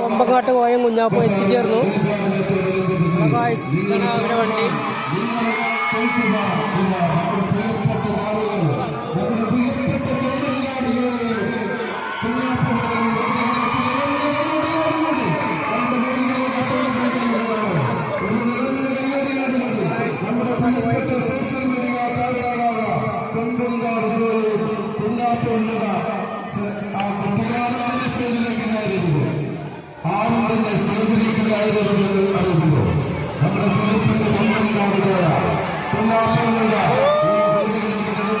കൊമ്പങ്ങാട്ട് കോയം കുഞ്ഞാപ്പോ എത്തിച്ചേർന്നു. അവരുടെ വണ്ടി. സോഷ്യൽ മീഡിയ താരങ്ങളായ കൊമ്പങ്കാട് സ്റ്റേജിലേക്ക് കയറരുതെന്ന് അറിയുന്നു നമ്മുടെ പ്രിയപ്പെട്ട കൊമ്പങ്കാട് പോയ കുഞ്ഞാപ്പുള്ളത് ഈ വേദിയിലേക്ക് കടന്നു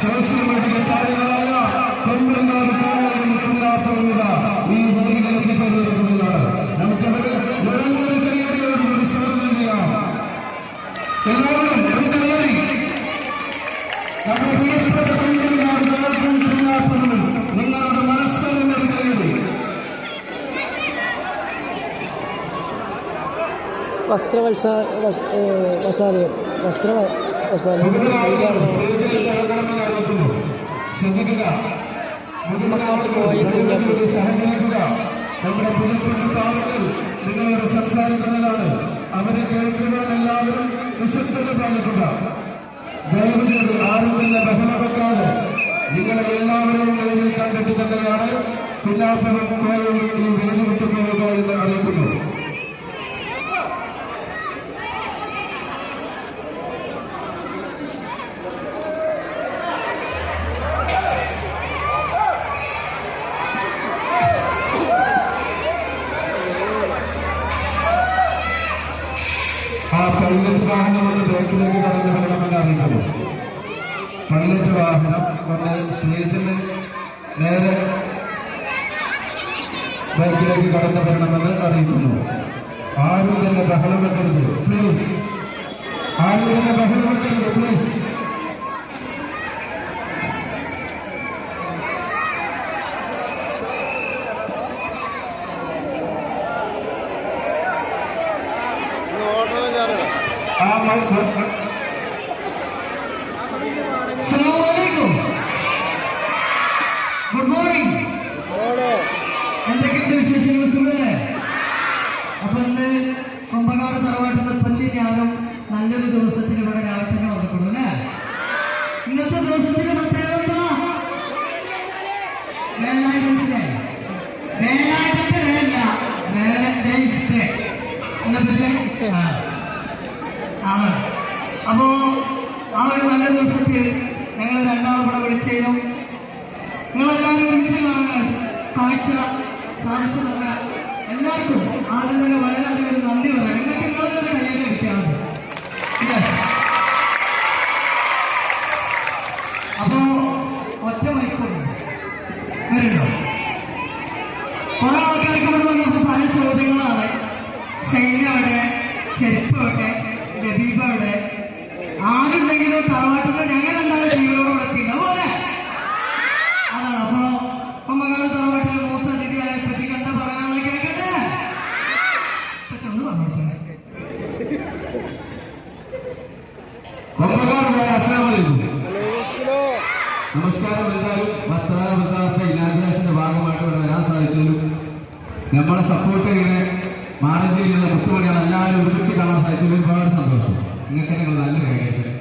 മീഡിയ താരങ്ങളായ കൊമ്പനാട് കോളയും കുന്നാപ്പുറമിത ഈ വേദിയിലേക്ക് ചേർന്നിരിക്കുകയാണ്. നമുക്കവരെ നിറഞ്ഞൊരു കൈയടിയോടുകൂടി സ്വാഗതം ചെയ്യാം. എല്ലാവരും ഒരു കൈയടി നമ്മുടെ പ്രിയപ്പെട്ട കൊമ്പനാട് കോളക്കും കുന്നാപ്പുറമിനും നിങ്ങളുടെ മനസ്സറിഞ്ഞ ഒരു കൈയടി വസ്ത്രവത്സ വസ്- ഏ, വസാലയം. വസ്ത്ര ശ്രദ്ധിക്കുക. ദയവുചെയ്ത് സഹകരിക്കുക. നമ്മുടെ താരങ്ങൾ നിങ്ങളോട് സംസാരിക്കുന്നതാണ്. അവരെ കേൾക്കുവാൻ എല്ലാവരും നിശബ്ദത പാലിക്കുക. ദയവ് ചെയ്ത് ആരും തന്നെ ബഹളം നിങ്ങളെ എല്ലാവരെയും നേരിൽ കണ്ടിട്ട് തന്നെയാണ് കുഞ്ഞാപ്പനും കോയവും ഈ വേദി വിട്ടു എന്ന് അറിയിക്കുന്നു ആ പൈലറ്റ് വാഹനം ഒന്ന് ബേക്കിലേക്ക് കടന്നു വരണമെന്ന് അറിയിക്കുന്നു. പൈലറ്റ് വാഹനം ഒന്ന് സ്റ്റേജിൽ നേരെ ബേക്കിലേക്ക് കടന്നു വരണമെന്ന് അറിയിക്കുന്നു. ആരും തന്നെ ബഹളം വെക്കരുത് പ്ലീസ് ആരും തന്നെ ബഹളം വെക്കരുത് പ്ലീസ് അസ്സലാമലൈക്കും ഗുഡ് മോർണിംഗ് എന്തൊക്കെയുണ്ട് വിശേഷങ്ങൾ സുഖല്ലേ അപ്പൊ ഇന്ന് കൊമ്പനാട് തറവാട്ടിൽ പച്ചി നല്ലൊരു ദിവസത്തിൽ ഇവിടെ രാവിലെ തന്നെ വന്നിട്ടുള്ളൂ അല്ലേ? ഇന്നത്തെ ദിവസത്തിന്റെ പ്രത്യേകത എന്താ? വേലായുധത്തിലെ വേലായുധത്തെ അല്ല വേലന്റൈൻസ് ഡേ എന്നത്തെ ആ. ആണ് അപ്പോ ആ ഒരു നല്ല ദിവസത്തിൽ ഞങ്ങൾ രണ്ടാമത് കൂടെ വിളിച്ചതിനും നിങ്ങളെല്ലാവരും ഒരുമിച്ച് കാണാൻ കാഴ്ച സാധിച്ചു തന്ന എല്ലാവർക്കും ആദ്യം തന്നെ വളരെയധികം ഒരു നന്ദി പറയാം. നിങ്ങൾക്ക് നിങ്ങളുടെ കയ്യിൽ ലഭിക്കാതെ അപ്പോ ഒറ്റ മണിക്കൂർ. കുറെ ആൾക്കാർക്ക് ഇവിടെ വന്നിട്ട് പല ചോദ്യങ്ങളാണ്. കൊമ്പനാട് പോയ നമസ്കാരം എല്ലാവരും. പത്താം അവസാനത്തെ നമ്മളെ സപ്പോർട്ട് ഇങ്ങനെ മാറഞ്ചേരിയുള്ള മുട്ടുപണിയാണ് എല്ലാവരും ഒരുമിച്ച് കാണാൻ സാധിച്ചത് ഒരുപാട് സന്തോഷം. നിങ്ങൾക്ക് ഞങ്ങൾ നല്ല കാര്യം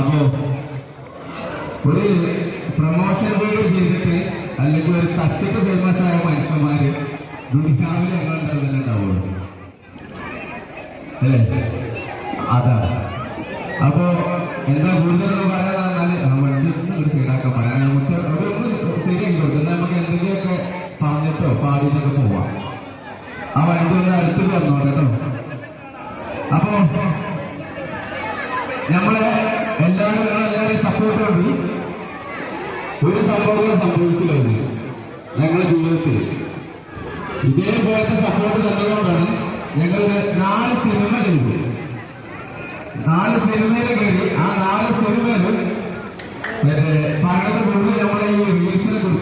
അപ്പോ ഒരു പ്രമോഷൻ വീഡിയോ ചെയ്തിട്ട് അല്ലെങ്കിൽ ഒരു തച്ചിട്ട് ഫേമസ് ആയ മനുഷ്യന്മാര് ദുരിതാവിൽ ഞങ്ങൾ ഉണ്ടാവുന്നുണ്ടാവുള്ളൂ അല്ലേ അതാണ് അപ്പോ എന്താ കൂടുതലൊന്നും പറയാനാല് ഒരു സീനാക്കാൻ പറയാം. നമുക്ക് അതൊന്ന് ശരിയാക്കി എന്നാൽ നമുക്ക് എന്തെങ്കിലുമൊക്കെ പറഞ്ഞിട്ടോ പാടിയിട്ടൊക്കെ പോവാം. ആ വണ്ടി ഒന്ന് അടുത്ത് വന്നോ കേട്ടോ. അപ്പോ നമ്മളെ എല്ലാവരും നിങ്ങളെല്ലാവരും സപ്പോർട്ട് വേണ്ടി ഒരു സംഭവം സംഭവിച്ചു കഴിഞ്ഞു ഞങ്ങളുടെ ജീവിതത്തിൽ. ഇതേപോലത്തെ സപ്പോർട്ട് തന്നതുകൊണ്ടാണ് ഞങ്ങൾ നാല് സിനിമ ചെയ്തു. നാല് സിനിമയിൽ കയറി ആ നാല് സിനിമയിലും മറ്റേ പണ്ടത്തെ മുമ്പ് നമ്മളെ ഈ റീൽസിനെ കുറിച്ച്